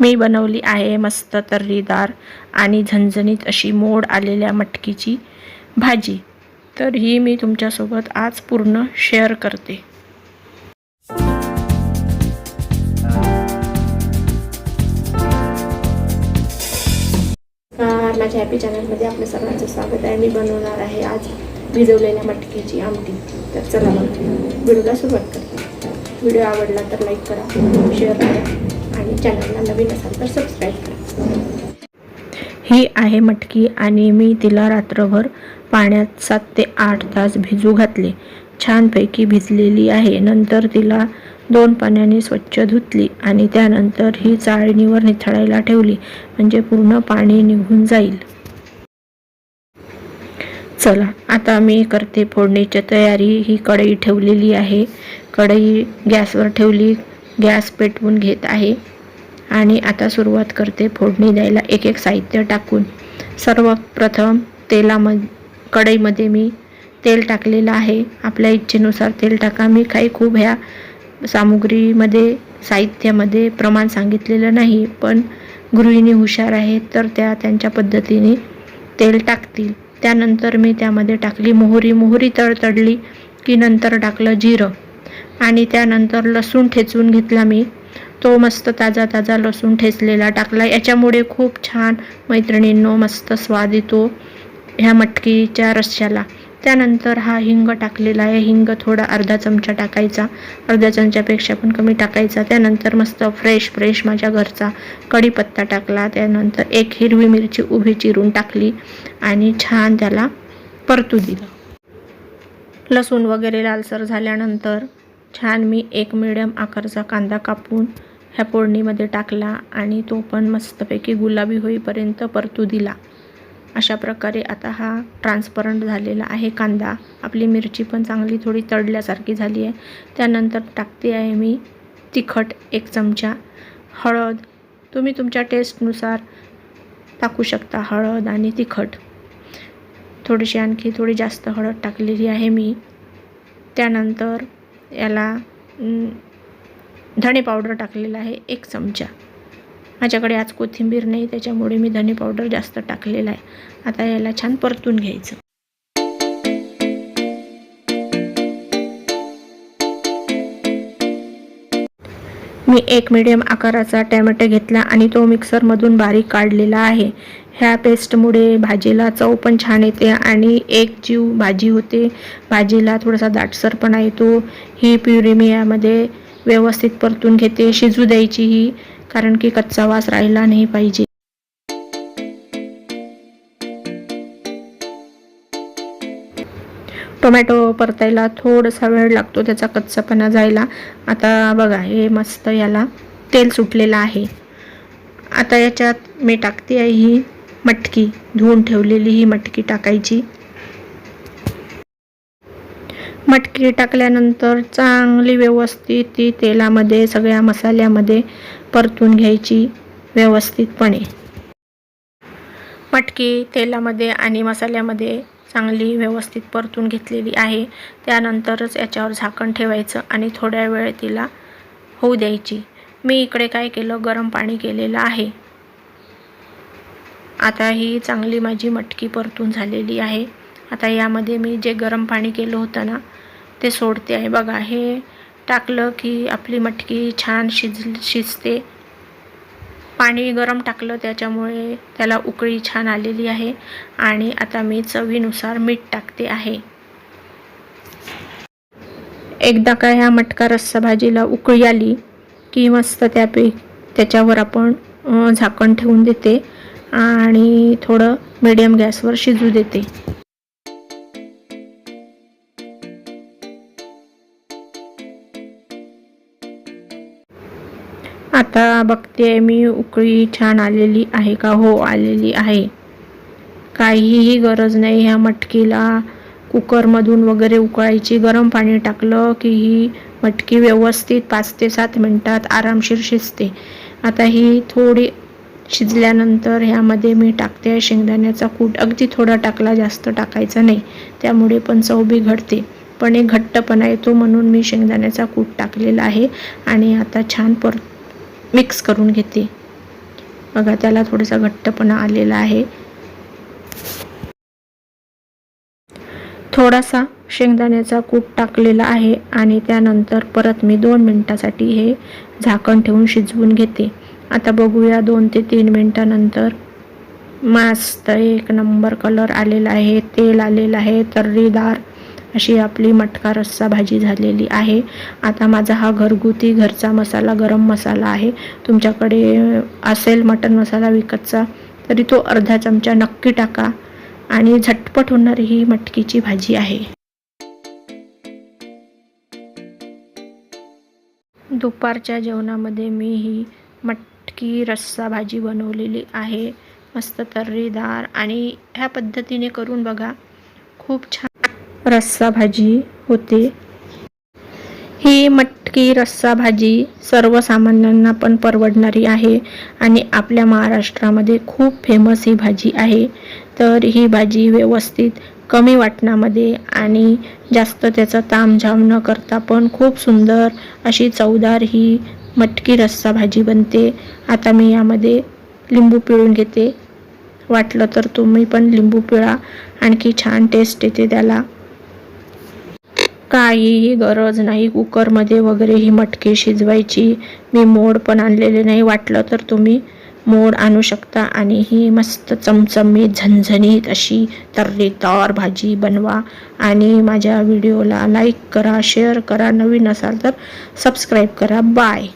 मी बनवली आहे मस्त तर्रीदार आणि झणझणीत अशी मोड आलेल्या मटकीची भाजी. तर ही मी तुमच्यासोबत आज पूर्ण शेअर करते. माझ्या हॅपी चॅनलमध्ये आपलं सर्वांचं स्वागत आहे. मी बनवणार आहे आज भिजवलेल्या मटकीची आमटी. तर चला मग व्हिडिओला सुरुवात करते. व्हिडिओ आवडला तर लाईक करा शेअर करा. आणि चॅनलला नवीन असाल तर सबस्क्राईब करा ही आहे मटकी आणि मी तिला रात्रभर पाण्यात सात ते आठ तास भिजू घातले. छानपैकी भिजलेली आहे. नंतर तिला दोन पाण्याने स्वच्छ धुतली आणि त्यानंतर ही चाळणीवर निथळायला ठेवली म्हणजे पूर्ण पाणी निघून जाईल. चला आता मी करते फोडणीची तयारी. ही कढई ठेवलेली आहे. कढई गॅसवर ठेवली. गॅस पेटवून घेत आहे. आणि आता सुरुवात करते फोडणी द्यायला. एक एक साहित्य टाकून. सर्वप्रथम तेलामध्ये कढईमध्ये मी तेल टाकलेलं आहे. आपल्या इच्छेनुसार तेल टाका. मी काही खूप ह्या सामुग्रीमध्ये साहित्यामध्ये प्रमाण सांगितलेलं नाही पण गृहिणी हुशार आहेत तर त्या त्यांच्या पद्धतीने तेल टाकतील. त्यानंतर मी त्यामध्ये टाकली मोहरी. मोहरी तडतडली की नंतर टाकलं जिरं. आणि त्यानंतर लसूण ठेचून घेतला मी. तो मस्त ताजा ताजा लसूण ठेचलेला टाकला. याच्यामुळे खूप छान मैत्रिणींनो मस्त स्वाद येतो ह्या मटकीच्या रश्श्याला त्यानंतर हा हिंग टाकलेला आहे. हिंग थोडा अर्धा चमचा टाकायचा. अर्ध्या चमच्यापेक्षा पण कमी टाकायचा. त्यानंतर मस्त फ्रेश फ्रेश माझ्या घरचा कढीपत्ता टाकला. त्यानंतर एक हिरवी मिरची उभी चिरून टाकली आणि छान त्याला परतू दिलं. लसूण वगैरे लालसर झाल्यानंतर छान मी एक मिडियम आकारचा कांदा कापून ह्या फोडणीमध्ये टाकला आणि तो पण मस्तपैकी गुलाबी होईपर्यंत परतू दिला. अशा प्रकारे आता हा ट्रान्सपरंट झालेला आहे कांदा. आपली मिरची पण चांगली थोडी तळल्यासारखी झाली आहे. त्यानंतर टाकते आहे मी तिखट एक चमचा. हळद. तुम्ही तुमच्या टेस्टनुसार टाकू शकता हळद आणि तिखट. थोडीशी आणखी थोडी जास्त हळद टाकलेली आहे मी. त्यानंतर याला धणे पावडर टाकलेला आहे एक चमचा. माझ्याकडे आज कोथिंबीर नाही त्याच्यामुळे मी धणे पावडर जास्त टाकलेला आहे. आता याला छान परतून घ्यायचं. मी एक मिडियम आकाराचा टॅमॅटो घेतला आणि तो मिक्सरमधून बारीक काढलेला आहे. ह्या पेस्टमुळे भाजीला चव पण छान येते आणि एक जीव भाजी होते. भाजीला थोडासा दाटसरपणा येतो. ही प्युरी मी यामध्ये व्यवस्थित परतून घेते. शिजू द्यायची ही कारण की कच्चा वास राहिला नाही पाहिजे. टोमॅटो परतायला थोडासा वेळ लागतो त्याचा कच्चापणा जायला. आता बघा हे मस्त याला तेल सुटलेलं आहे. आता याच्यात मी टाकते आहे ही मटकी धुवून ठेवलेली ही मटकी टाकायची. मटकी टाकल्यानंतर चांगली व्यवस्थित ती तेलामध्ये सगळ्या मसाल्यामध्ये परतून घ्यायची व्यवस्थितपणे. मटकी तेलामध्ये आणि मसाल्यामध्ये चांगली व्यवस्थित परतून घेतलेली आहे. त्यानंतरच याच्यावर झाकण ठेवायचं आणि थोड्या वेळ तिला होऊ द्यायची. मी इकडे काय केलं? गरम पाणी केलेलं आहे. आता ही चांगली माझी मटकी परतून झालेली आहे. आता यामध्ये मी जे गरम पाणी केलं होतं ना ते सोडते आहे. बघा हे टाकलं की आपली मटकी छान शिज शिजते. पाणी गरम टाकलं त्याच्यामुळे त्याला उकळी छान आलेली आहे. आणि आता मी चवीनुसार मीठ टाकते आहे. एकदा का ह्या मटका रस्सा भाजीला उकळी आली की मस्त त्यापै त्याच्यावर आपण झाकण ठेवून देते. आणि थोडं मिडियम गॅसवर शिजू देते. आता बघते मी उकळी छान आलेली आहे का? हो आलेली आहे. काहीही गरज नाही ह्या मटकीला कुकरमधून वगैरे उकळायची. गरम पाणी टाकलं की ही मटकी व्यवस्थित पाच ते सात मिनटात आरामशीर शिजते. आता ही थोडी शिजल्यानंतर ह्यामध्ये मी टाकते आहे शेंगदाण्याचा कूट. अगदी थोडा टाकला जास्त टाकायचा नाही. त्यामुळे पण चव बिघडते. पण एक घट्टपणा येतो म्हणून मी शेंगदाण्याचा कूट टाकलेला आहे. आणि आता छान पर मिक्स करून घेते. बघा त्याला थोडासा घट्टपणा आलेला आहे. थोडासा शेंगदाण्याचा कूट टाकलेला आहे आणि त्यानंतर परत मी दोन मिनटासाठी हे झाकण ठेवून शिजवून घेते. आता बघूया दोन ते तीन मिनटानंतर मस्त एक नंबर कलर आलेला आहे तेल आलेलं आहे तर्रीदार अशी आपली मटका रस्सा भाजी झालेली आहे. आता माझा हा घरगुती घरचा मसाला गरम मसाला आहे. तुमच्याकडे असेल मटन मसाला विकतचा तरी तो अर्धा चमचा नक्की टाका आणि झटपट होणारी ही मटकीची भाजी आहे. दुपारच्या जेवणामध्ये मी ही मटकी रस्सा भाजी बनवलेली आहे. मस्त तर्रीदार आणि ह्या पद्धतीने करून बघा. खूप छान रस्सा भाजी होते. ही मटकी रस्सा भाजी सर्वसामान्यांना पण परवडणारी आहे आणि आपल्या महाराष्ट्रामध्ये खूप फेमस ही भाजी आहे. तर ही भाजी व्यवस्थित कमी वाटणामध्ये आणि जास्त त्याचा तामझाम न करता पण खूप सुंदर अशी चवदार ही मटकी रस्सा भाजी बनते. आता मी यामध्ये लिंबू पिळून घेते. वाटलं तर तुम्ही पण लिंबू पिळा. आणखी छान टेस्ट येते त्याला. काहीही गरज नाही. कुकरमध्ये वगैरे ही मटकी शिजवायची. मी मोड पण आणलेले नाही वाटलं तर तुम्ही मोड आणू शकता आणि ही मस्त चमचमीत झणझणीत अशी तर्रीदार भाजी बनवा. आणि माझ्या व्हिडिओला लाईक करा शेअर करा. नवीन असाल तर सबस्क्राईब करा. बाय